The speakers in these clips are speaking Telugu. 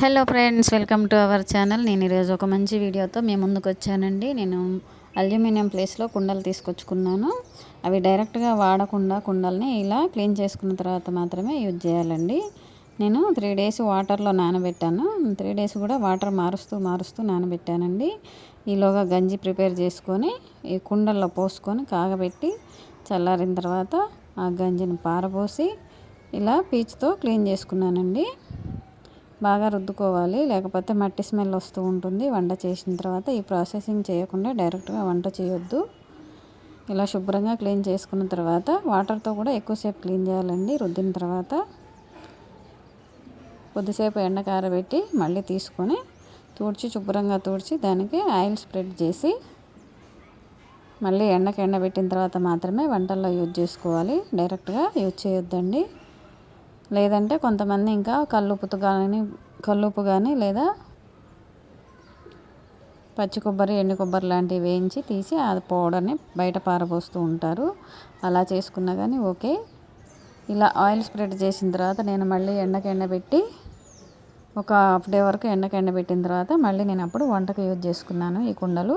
Hello friends welcome to our channel నేను ఈరోజు ఒక మంచి వీడియోతో మేము ముందుకు వచ్చానండి. నేను అల్యూమినియం ప్లేస్లో కుండలు తీసుకొచ్చుకున్నాను. అవి డైరెక్ట్గా వాడకుండా కుండల్ని ఇలా క్లీన్ చేసుకున్న తర్వాత మాత్రమే యూజ్ చేయాలండి. నేను త్రీ డేస్ వాటర్లో నానబెట్టాను. త్రీ డేస్ కూడా వాటర్ మారుస్తూ మారుస్తూ నానబెట్టానండి. ఈలోగా గంజి ప్రిపేర్ చేసుకొని ఈ కుండల్లో పోసుకొని కాగబెట్టి చల్లారిన తర్వాత ఆ గంజిని పారబోసి ఇలా పీచుతో క్లీన్ చేసుకున్నానండి. బాగా రుద్దుకోవాలి. లేకపోతే మట్టి స్మెల్ వస్తూ ఉంటుంది. వంట చేసిన తర్వాత ఈ ప్రాసెసింగ్ చేయకుండా డైరెక్ట్గా వంట చేయొద్దు. ఇలా శుభ్రంగా క్లీన్ చేసుకున్న తర్వాత వాటర్తో కూడా ఎక్కువసేపు క్లీన్ చేయాలండి. రుద్దిన తర్వాత కొద్దిసేపు ఎండ కారబెట్టి మళ్ళీ తీసుకొని తుడిచి శుభ్రంగా తుడిచి దానికి ఆయిల్ స్ప్రెడ్ చేసి మళ్ళీ ఎండకి ఎండబెట్టిన తర్వాత మాత్రమే వంటల్లో యూజ్ చేసుకోవాలి. డైరెక్ట్గా యూజ్ చేయొద్దండి. లేదంటే కొంతమంది ఇంకా కల్లుపుతు కానీ కల్లుపు కానీ లేదా పచ్చి కొబ్బరి ఎండు కొబ్బరి లాంటివి వేయించి తీసి ఆ పౌడర్ని బయట పారబోస్తూ ఉంటారు. అలా చేసుకున్నా కానీ ఓకే. ఇలా ఆయిల్ స్ప్రెడ్ చేసిన తర్వాత నేను మళ్ళీ ఎండకి ఎండబెట్టి ఒక హాఫ్ డే వరకు ఎండకు ఎండబెట్టిన తర్వాత మళ్ళీ నేను అప్పుడు వంటకు యూజ్ చేసుకున్నాను ఈ కుండలు.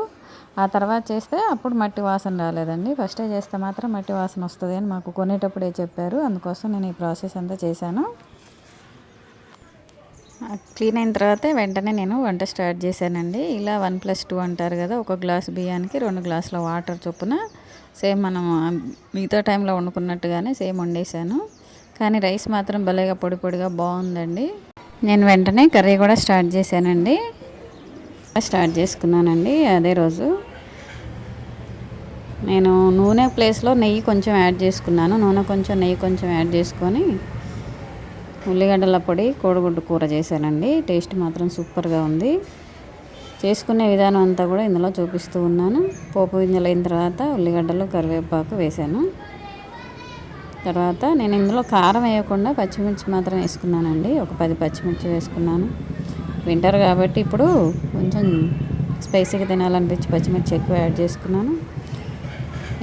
ఆ తర్వాత చేస్తే అప్పుడు మట్టి వాసన రాలేదండి. ఫస్టే చేస్తే మాత్రం మట్టి వాసన వస్తుంది అని మాకు కొనేటప్పుడే చెప్పారు. అందుకోసం నేను ఈ ప్రాసెస్ అంతా చేశాను. క్లీన్ అయిన తర్వాత వెంటనే నేను వంట స్టార్ట్ చేశానండి. ఇలా వన్ ప్లస్ టూ అంటారు కదా ఒక గ్లాస్ బియ్యానికి రెండు గ్లాసుల వాటర్ చొప్పున సేమ్ మనం మిగతా టైంలో వండుకున్నట్టుగానే సేమ్ వండేసాను కానీ రైస్ మాత్రం భలేగా పొడి పొడిగా బాగుందండి. నేను వెంటనే కర్రీ కూడా స్టార్ట్ చేశానండి. స్టార్ట్ చేసుకున్నానండి అదే రోజు. నేను నూనె ప్లేస్లో నెయ్యి కొంచెం యాడ్ చేసుకున్నాను. నూనె కొంచెం నెయ్యి కొంచెం యాడ్ చేసుకొని ఉల్లిగడ్డల పొడి కోడిగుడ్డు కూర చేశానండి. టేస్ట్ మాత్రం సూపర్గా ఉంది. చేసుకునే విధానం అంతా కూడా ఇందులో చూపిస్తూ ఉన్నాను. పోపు గింజలు అయిన తర్వాత ఉల్లిగడ్డలు కరివేపాకు వేశాను. తర్వాత నేను ఇందులో కారం వేయకుండా పచ్చిమిర్చి మాత్రం వేసుకున్నానండి. ఒక పది పచ్చిమిర్చి వేసుకున్నాను. వింటర్ కాబట్టి ఇప్పుడు కొంచెం స్పైసీగా తినాలనిపించి పచ్చిమిర్చి ఎక్కువ యాడ్ చేసుకున్నాను.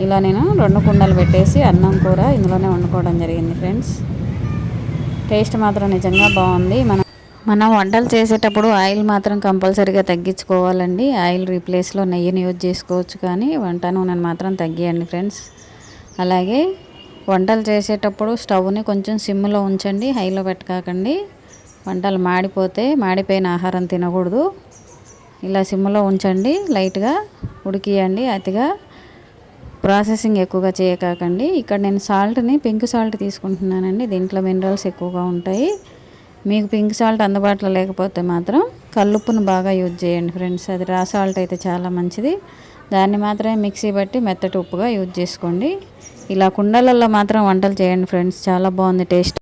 ఇలా నేను రెండు కుండలు పెట్టేసి అన్నం కూర ఇందులోనే వండుకోవడం జరిగింది ఫ్రెండ్స్. టేస్ట్ మాత్రం నిజంగా బాగుంది. మనం మనం వంటలు చేసేటప్పుడు ఆయిల్ మాత్రం కంపల్సరీగా తగ్గించుకోవాలండి. ఆయిల్ రీప్లేస్లో నెయ్యిని యూజ్ చేసుకోవచ్చు కానీ వంట నూనెను మాత్రం తగ్గియండి ఫ్రెండ్స్. అలాగే వంటలు చేసేటప్పుడు స్టవ్ని కొంచెం సిమ్లో ఉంచండి హైలో పెట్టకాకండి. వంటలు మాడిపోతే మాడిపోయిన ఆహారం తినకూడదు. ఇలా సిమ్లో ఉంచండి లైట్గా ఉడికియండి అతిగా ప్రాసెసింగ్ ఎక్కువగా చేయకాకండి. ఇక్కడ నేను సాల్ట్ని పింక్ సాల్ట్ తీసుకుంటున్నానండి. దీంట్లో మినరల్స్ ఎక్కువగా ఉంటాయి. మీకు పింక్ సాల్ట్ అందుబాటులో లేకపోతే మాత్రం కల్లుప్పును బాగా యూజ్ చేయండి ఫ్రెండ్స్. అది రా సాల్ట్ అయితే చాలా మంచిది. దాన్ని మాత్రమే మిక్సీ బట్టి మెత్తటి ఉప్పుగా యూజ్ చేసుకోండి. ఇలా కుండలలో మాత్రం వంటలు చేయండి ఫ్రెండ్స్. చాలా బాగుంది టేస్ట్.